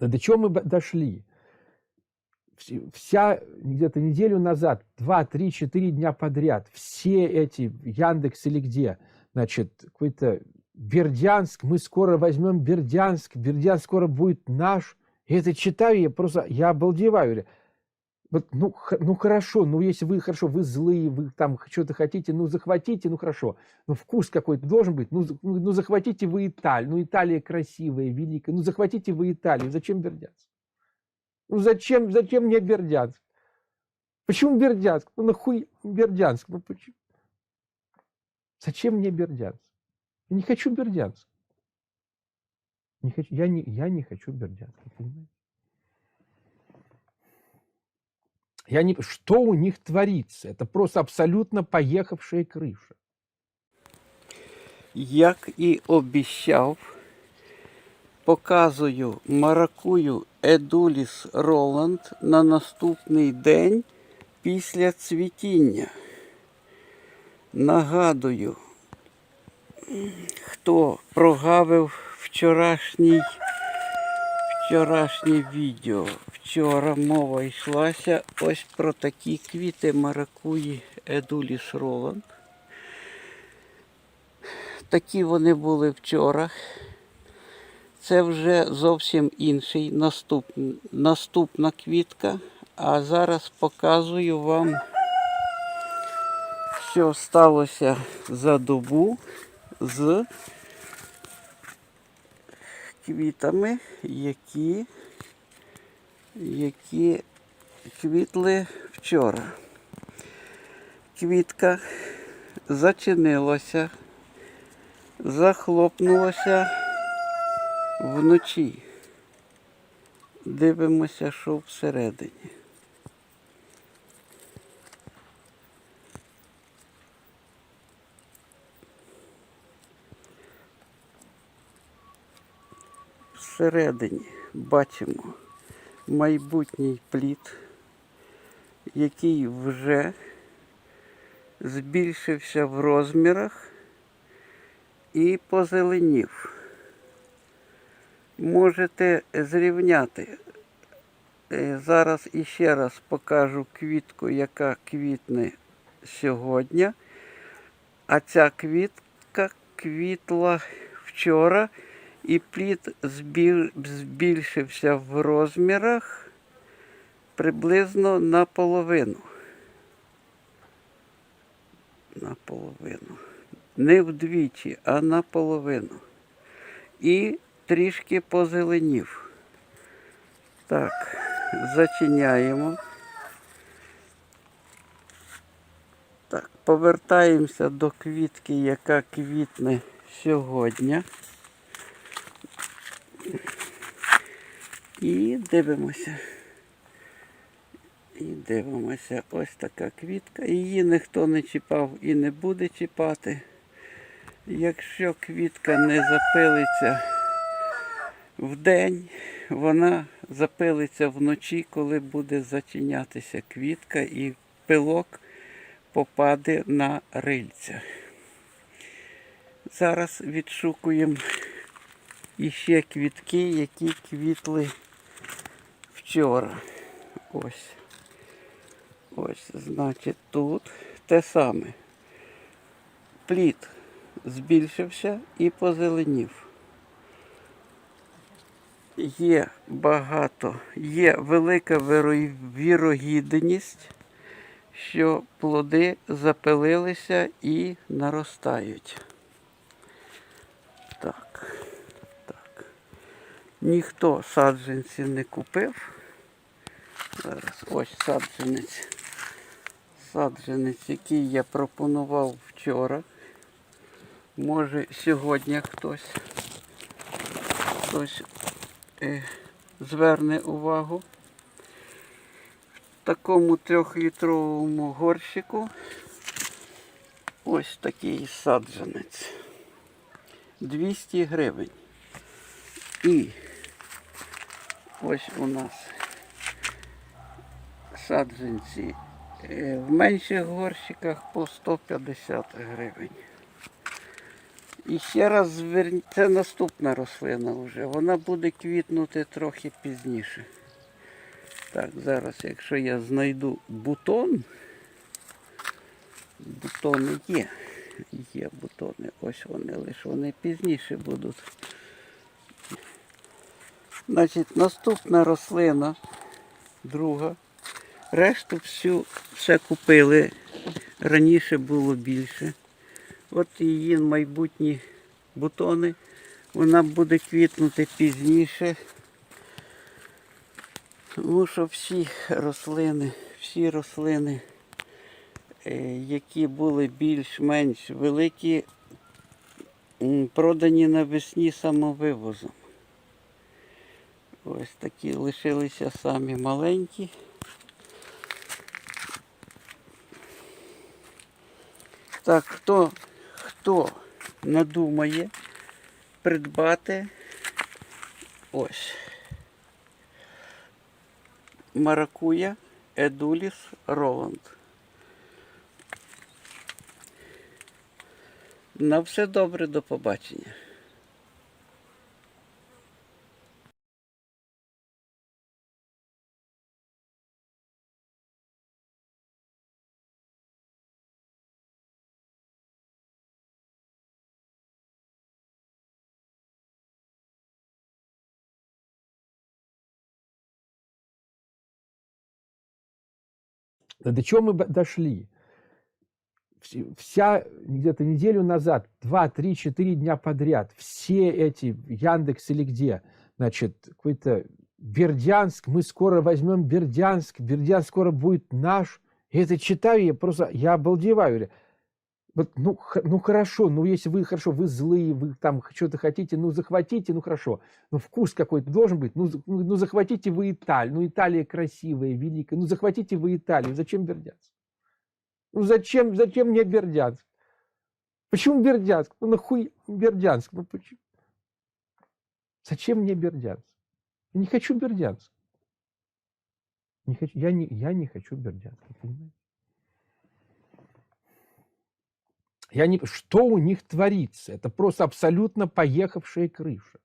До чего мы дошли? Вс- Вся где-то неделю назад, два, три, четыре дня подряд, все эти Яндекс или где, значит, какой-то Бердянск, мы скоро возьмем Бердянск, Бердянск скоро будет наш. Я это читаю, я просто, я обалдеваю. Вот, ну, ну хорошо, ну если вы хорошо, вы злые, вы там что-то хотите, ну захватите, ну хорошо, ну вкус какой-то должен быть, ну, ну, ну, захватите вы Италию, ну Италия красивая, великая, ну захватите вы Италию, зачем Бердянск? Ну зачем, зачем мне Бердянск? Почему Бердянск? Ну нахуй Бердянск? Ну почему? Зачем мне Бердянск? Я не хочу Бердянск. Не хочу, я, не, я не хочу Бердянск, понимаете? Я не... Что у них творится? Это просто абсолютно поехавшая крыша. Як і обіцяв, показую маракую Едуліс Роланд на наступний день після цвітіння. Нагадую, хто прогавив вчорашній, вчорашнє відео. Вчора мова йшлася ось про такі квіти маракуї Едуліс Роланд. Такі вони були вчора. Це вже зовсім інший наступ, наступна квітка. А зараз показую вам, що сталося за добу з квітами, які, які квітли вчора. Квітка зачинилася захлопнулося вночі. Дивимося, що всередині. Всередині бачимо майбутній плід, який вже збільшився в розмірах і позеленів. Можете зрівняти. Е, Зараз іще раз покажу квітку, яка квітне сьогодні. А ця квітка квітла вчора, і плід збільшився в розмірах приблизно наполовину. Наполовину не вдвічі, а наполовину. І трішки позеленів. Так, зачиняємо. Так, повертаємося до квітки, яка квітне сьогодні. І дивимося. І дивимося, ось така квітка. Її ніхто не чіпав і не буде чіпати. Якщо квітка не запилиться вдень, вона запилиться вночі, коли буде зачинятися квітка і пилок попаде на рильця. Зараз відшукуємо іще квітки, які квітли вчора. Ось. Ось, значить, тут те саме. Плід збільшився і позеленів. Є багато, є велика вірогідність, що плоди запилилися і наростають. Так, так. Ніхто саджанці не купив. Зараз ось саджанець. Саджанець, який я пропонував вчора. Може сьогодні хтось, хтось е, зверне увагу. В такому трьохлітровому горщику ось такий саджанець. 200 гривень. І ось у нас саджанці е, в менших горщиках по 150 гривень. І ще раз зверніть, це наступна рослина вже. Вона буде квітнути трохи пізніше. Так, зараз, якщо я знайду бутон, бутони є. Є бутони. Ось вони, лише вони пізніше будуть. Значить, наступна рослина, друга. Решту всю все купили. Раніше було більше. От її майбутні бутони. Вона буде квітнути пізніше. Тому що всі рослини, всі рослини, е, які були більш-менш великі, продані навесні самовивозом. Ось такі лишилися самі маленькі. Так, хто, хто надумає придбати ось маракуя Едуліс Роланд. На все добре, до побачення. До чего мы дошли? Вс- Вся где-то неделю назад, два, три, четыре дня подряд, все эти Яндекс или где, значит, какой-то Бердянск, мы скоро возьмем Бердянск, Бердянск скоро будет наш. Я это читаю, я просто, я обалдеваю. Вот, ну, ну хорошо, ну если вы хорошо, вы злые, вы там что-то хотите, ну захватите, ну хорошо, ну вкус какой-то должен быть, ну, ну, ну, захватите вы Италию, ну Италия красивая, великая, ну захватите вы Италию, зачем Бердянск? Ну зачем, зачем мне Бердянск? Почему Бердянск? Ну нахуй Бердянск? Ну почему? Зачем мне Бердянск? Я не хочу Бердянск. Не хочу, я, не, я не хочу Бердянск, понимаете? Я не... Что у них творится? Это просто абсолютно поехавшая крыша.